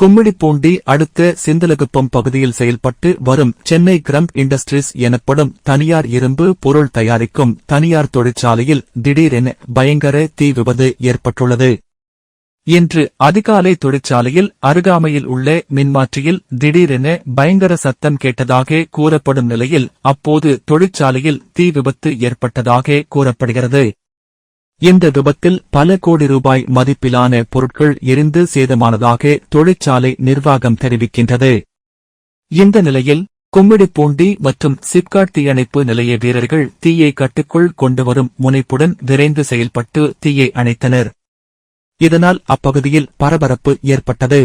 கும்மிடிப்பூண்டி அடுத்த சிந்தலகுப்பம் பகுதியில் செயல்பட்டு வரும் சென்னை கிரம்ப் இண்டஸ்ட்ரீஸ் எனப்படும் தனியார் இரும்பு பொருள் தயாரிக்கும் தனியார் தொழிற்சாலையில் திடீரென பயங்கர தீ விபத்து ஏற்பட்டுள்ளது. இன்று அதிகாலை தொழிற்சாலையில் அருகாமையில் உள்ள மின்மாற்றியில் திடீரென பயங்கர சத்தம் கேட்டதாக கூறப்படும் நிலையில் அப்போது தொழிற்சாலையில் தீ விபத்து ஏற்பட்டதாக கூறப்படுகிறது. இந்த விபத்தில் பல கோடி ரூபாய் மதிப்பிலான பொருட்கள் எரிந்து சேதமானதாக தொழிற்சாலை நிர்வாகம் தெரிவிக்கின்றது. இந்த நிலையில் கும்மிடிப்பூண்டி மற்றும் சிப்காட் தீயணைப்பு நிலைய வீரர்கள் தீயை கட்டுக்குள் கொண்டுவரும் முனைப்புடன் விரைந்து செயல்பட்டு தீயை அணைத்தனர். இதனால் அப்பகுதியில் பரபரப்பு ஏற்பட்டது.